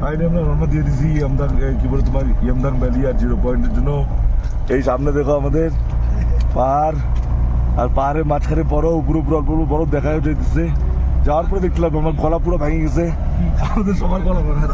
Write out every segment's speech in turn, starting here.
Finally আমরা রওনা দিয়ে দিছি ইয়ামদাং এ, কি বলে তোমার ইয়ামদাং ভ্যালি আর জিরো পয়েন্টের জন্য এই সামনে দেখো আমাদের পাহাড় আর পাহাড়ের মাঝখানে বরফ উপরে উপরে অল্প অল্প বরফ দেখা যাইতেছে। যাওয়ার পরে দেখলাম আমার গলা পুরো ভেঙে গেছে। আমাদের সবার গলা ভাঙা।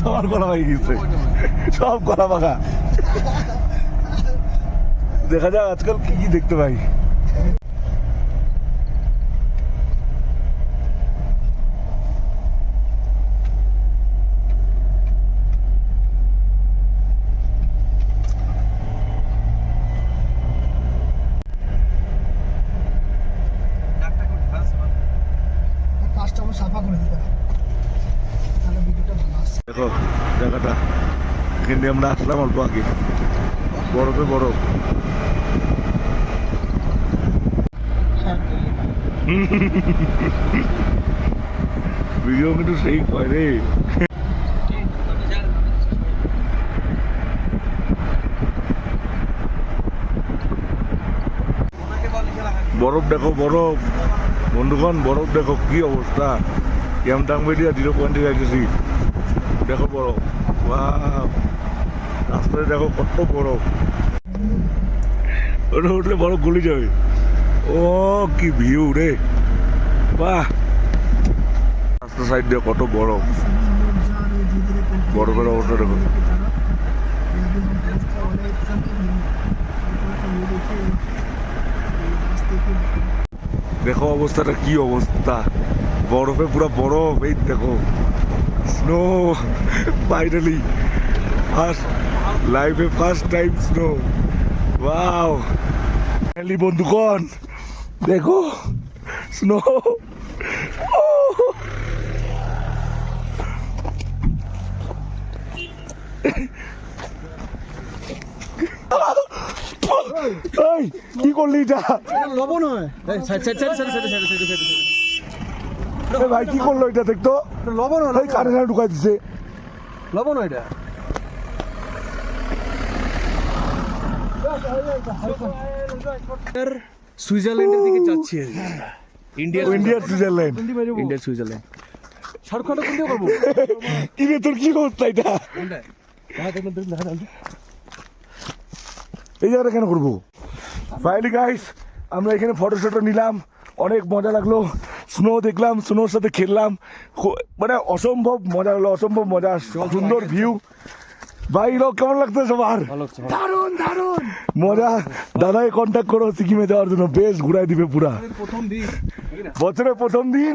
সবার গলা ভেঙে গেছে। সব গলা ভাঙা। দেখা যাক আজকাল কি কি দেখতে পাই। দেখো, জায়গাটা। এখান আমরা আসলাম অল্প আগে। বরফে বরফ। ভিডিও কিন্তু সেই কয় রে। বরফ দেখো, বরফ। বন্ধুগণ, বরফ দেখো, কি অবস্থা? ইয়ামটাং বেরিয়া জিরো পয়েন্টে যাইতেছি দেখো বরফ ওয়াও রাস্তায় দেখো কত বরফ ওটা উঠলে বরফ গলে যাবে ও কি ভিউ রে বাহ রাস্তা সাইড দিয়ে কত বরফ বরফের অবস্থা দেখো দেখো অবস্থাটা কি অবস্থা বরফে পুরো বরফ, এই দেখো। স্নো ফাইনালি ফার্স্ট লাইফে first time snow wow finally বন্ধুগণ, দেখো স্নো কি করলি এটা? লবণ হয় side side side side side side side এ ভাই কি করল এটা দেখতো? লবণ হয় এই কানে কানে ঢুকাই দিছে। লবণ হয় এটা সুইজারল্যান্ডের দিকে যাচ্ছি ইন্ডিয়া ইন্ডিয়ার সুইজারল্যান্ড। ইন্ডিয়ার সুইজারল্যান্ড। ঝাড়খণ্ড কোন দিকে করব কি রে তোর কি অবস্থা এটা? এই জায়গাটা কেন করব? ফাইনালি গাইস আমরা এখানে ফটো শটো নিলাম। অনেক মজা লাগল। স্নো দেখলাম স্নোর সাথে খেললাম। মানে অসম্ভব মজা লাগল অসম্ভব মজা সুন্দর ভিউ ভাই লোক কেমন লাগছে সবার? দারুণ মজা। দাদাই কন্ট্যাক্ট করো সিকিমে যাওয়ার জন্য। বেশ ঘুরাই দিবে পুরা। প্রথম দিন। বছরের প্রথম দিন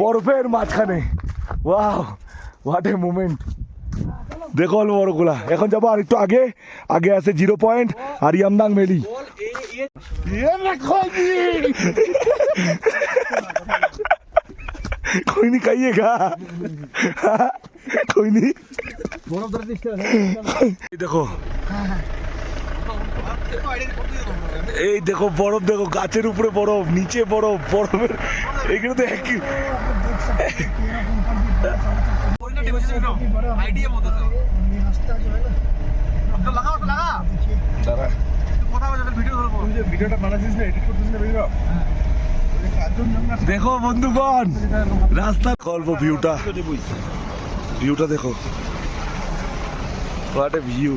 বরফের মাঝখানে। ওয়াও হোয়াট এ মুমেন্ট দেখো বড়গুলা এখন যাব আর একটু আগে। আগে আছে জিরো পয়েন্ট আর ইয়ামদাং ভ্যালি कोई नहीं खाइएगा कोई नहीं বরফ ধরে দিচ্ছে এই দেখো এই দেখো বরফ দেখো গাছের উপরে বরফ নিচে বরফ বরফের এখানে তো একই আইডিয়া মতো দাঁড়া ভিডিওটা বানাচ্ছিস না এডিট করতেছিস না ভিডিও দেখো বন্ধুগণ রাস্তা অল্প ভিউটা ভিউটা দেখো। হোয়াট এ ভিউ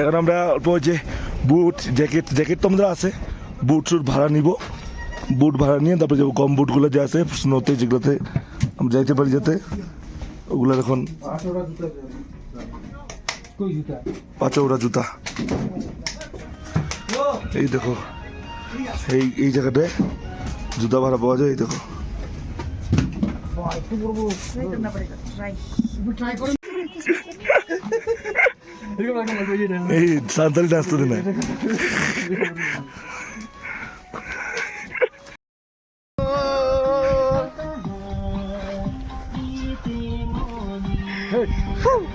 এখন আমরা অল্প যে বুট জ্যাকেট জ্যাকেট তো আমাদের আছে। বুট শুট ভাড়া নিব। বুট ভাড়া নিয়ে তারপরে যাব কম বুটগুলো যে আছে স্নোতে যেগুলোতে আমরা যাইতে পারি যাতে ওগুলো এখন কই জুতা? পাঁচৌড়া জুতা। এই দেখো এই এই জায়গাটায় জুতা ভাড়া পাওয়া যায় এই দেখো। এই আসতে দিন। भाई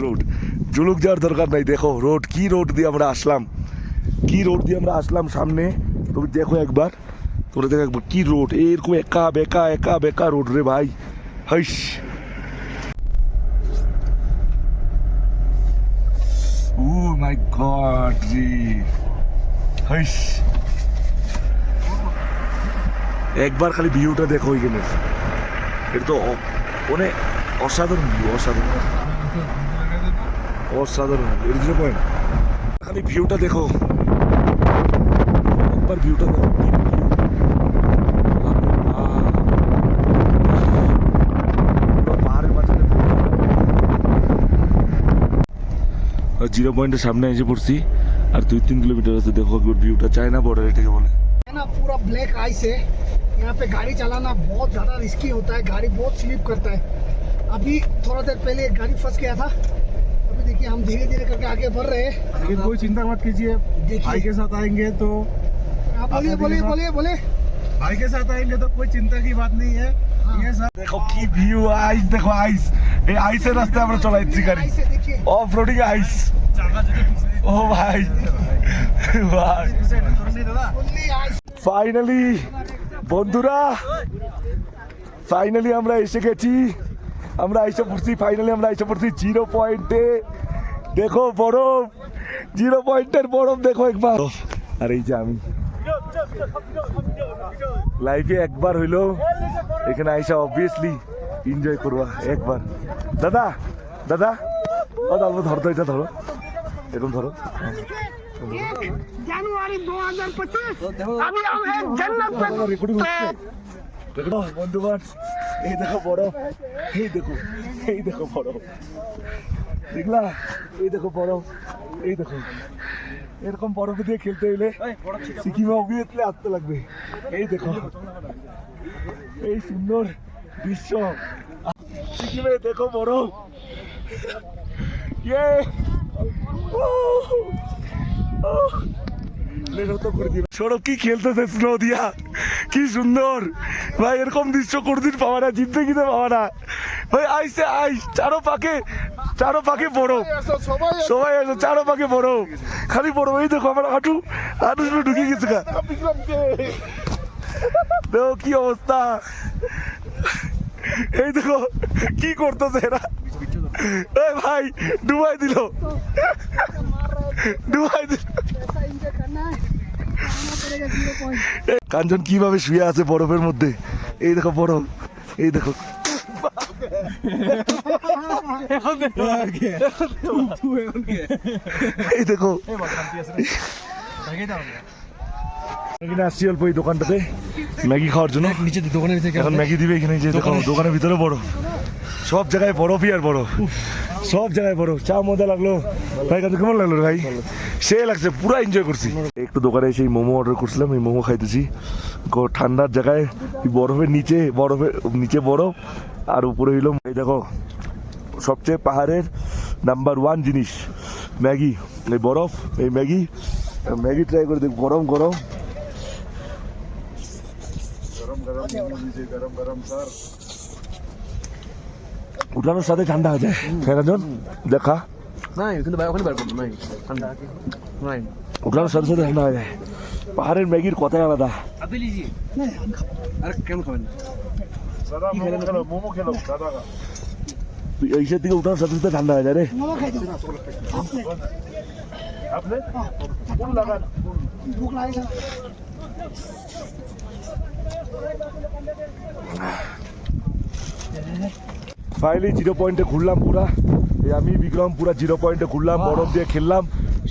रोड जुलूक जा दरकार नहीं देखो रोड की रोड दिए आसलम की रोड दिए आसलम सामने? তুমি দেখো একবার, তোমরা দেখো একবার কি রোড, এরকম একা বেকা একা বেকা রোড রে ভাই। হাইস। ও মাই গড রে। হাইস। একবার খালি ভিউটা দেখো ওইখানে। এটা তো অনেক অসাধারণ ভিউ অসাধারণ। অসাধারণ। এর জন্য খালি ভিউটা দেখো। একবার ভিউটা দেখো কি view। বাপরে বাপ। পুরো পাহাড়ের মাঝখানে জিরো পয়েন্টের সামনে এসে পড়ছি আর দুই তিন কিলোমিটার আছে দেখো একবার ভিউটা চায়না বর্ডার এটাকে বলে है ना पूरा ब्लैक आइस है यहाँ पे गाड़ी चलाना बहुत ज़्यादा रिस्की होता है गाड़ी बहुत स्लिप करता है अभी थोड़ा देर पहले एक गाड़ी फंस गया था अभी देखिए हम धीरे धीरे करके आगे बढ़ रहे हैं लेकिन कोई चिंता मत कीजिए देखिए। भाई के साथ आएंगे तो आप बोलिए आप बोलिए अभी बोलिए बोलिए भाई के साथ आएंगे तो कोई चिंता की बात नहीं है ये सब দেখো কি ভিউ আইস দেখো আইস এই আইসের রাস্তায় আমরা চলাইছি গাড়ি आइस है देखिए অফ রোডিং আইস ও ভাই ভাই ओनली आइस ফাইনালি বন্ধুরা ফাইনালি আমরা এসে গেছি আমরা এসে পড়ছি ফাইনালি আমরা এসে পড়ছি জিরো পয়েন্টে দেখো বরফ জিরো পয়েন্টের বরফ দেখো একবার আর এই যে আমি লাইফে একবার হইলেও এখানে আইসা অবভিয়াসলি এনজয় করবা একবার। দাদা দাদা। ও দাদা ধরো এটা ধরো। এরকম ধরো। এই দেখো বড়। এই দেখো দেখলা? এই দেখো বড়। এই দেখো। এরকম বরফ দিয়ে খেলতে এলে সিকিমে অবভিয়াসলি আসতে লাগবে। এই দেখো। এই সুন্দর দৃশ্য। সিকিমে দেখো বরফ। ইয়ে! সৌরভ, কি খেলতেছে স্নো দিয়া? কি সুন্দর। ভাই, এরকম দৃশ্য কোনদিন পাওয়া না জিন্দগিতে পাওয়া না। ভাই, আইসে, আইস চারো পাকে চারো পাকে বরফ সবাই আছে চারো পাকে বরফ খালি বরফ এই দেখো আমার হাঁটু হাঁটু শুধু ঢুকে গেছে দেখো কি অবস্থা। এই দেখো, কি করতেছে এরা। ভাই, ডুবাই দিল। ডুবাই দিল। কাঞ্চন কীভাবে শুয়ে আছে বরফের মধ্যে? এই দেখো বরফ, এই দেখো। এই দেখো। আসছি অল্প দোকানটাতে, ম্যাগি খাওয়ার জন্য। দোকানের ভিতরে ম্যাগি দিবে যে দোকানের ভিতরে বরফ। সব জায়গায় বরফই আর বরফ। সব জায়গায় বরফ। চা মজা লাগল। ভাই কেমন লাগল ভাই? সে লাগছে, পুরো এনজয় করছি। একটু দোকানে সেই মোমো অর্ডার করছিলাম, এই মোমো খাইতেছি। ঠান্ডার জায়গায় বরফের নিচে বরফের, নিচে বরফ, আর উপরে হইল এই দেখো, সবচেয়ে পাহাড়ের নাম্বার ওয়ান জিনিস, ম্যাগি। এই বরফ, এই ম্যাগি ম্যাগি ট্রাই করে দেখ গরম গরম। উঠানোর সাথে ঠান্ডা হয়ে যায়। দেখা। নাই ওখানে বার করব ঠান্ডা। নাই। ওখানে সাথে সাথে ঠান্ডা হয়ে যায়। পাহাড়ের ম্যাগির কথাই আলাদা। আর কেন খাবেন? এইসের দিকে উঠানোর সাথে সাথে ঠান্ডা হয়ে যায় রে। Yeah. ফাইনালি জিরো পয়েন্টে ঘুরলাম পুরা। এই আমি বিক্রম পুরা জিরো পয়েন্টে ঘুরলাম বরফ দিয়ে খেললাম।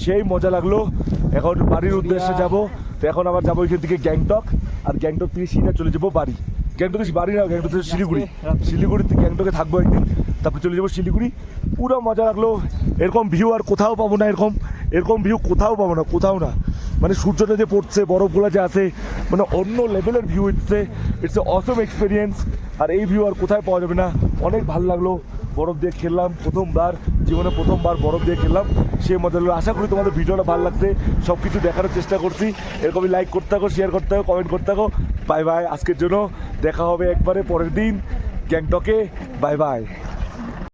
সেই মজা লাগল। এখন বাড়ির উদ্দেশ্যে যাব। তো এখন আবার যাব ওইখান থেকে গ্যাংটক। আর গ্যাংটক থেকে সিধা চলে যাব বাড়ি। গ্যাংটকে বাড়ি না গ্যাংটক থেকে শিলিগুড়ি। শিলিগুড়ি থেকে গ্যাংটকে থাকব একদিন। তারপরে চলে যাব শিলিগুড়ি। পুরো মজা লাগল। এরকম ভিউ আর কোথাও পাবো না এরকম। এরকম ভিউ কোথাও পাবো না কোথাও না। মানে সূর্যটা যে পড়ছে বরফগুলো যে আছে মানে অন্য লেভেলের ভিউ ইটসে ইটস এ অসম এক্সপিরিয়েন্স আর এই ভিউ আর কোথায় পাওয়া যাবে না? অনেক ভালো লাগল। বরফ দিয়ে খেললাম প্রথমবার, জীবনে প্রথমবার বরফ দিয়ে খেললাম। সে মজা লাগল আশা করি তোমাদের ভিডিওটা ভালো লাগছে। সব কিছু দেখানোর চেষ্টা করছি। এরকমই লাইক করতে থাকো শেয়ার করতে থাকো কমেন্ট করতে থাকো। বাই বাই আজকের জন্য। দেখা হবে একবারে পরের দিন। গ্যাংটকে বাই বাই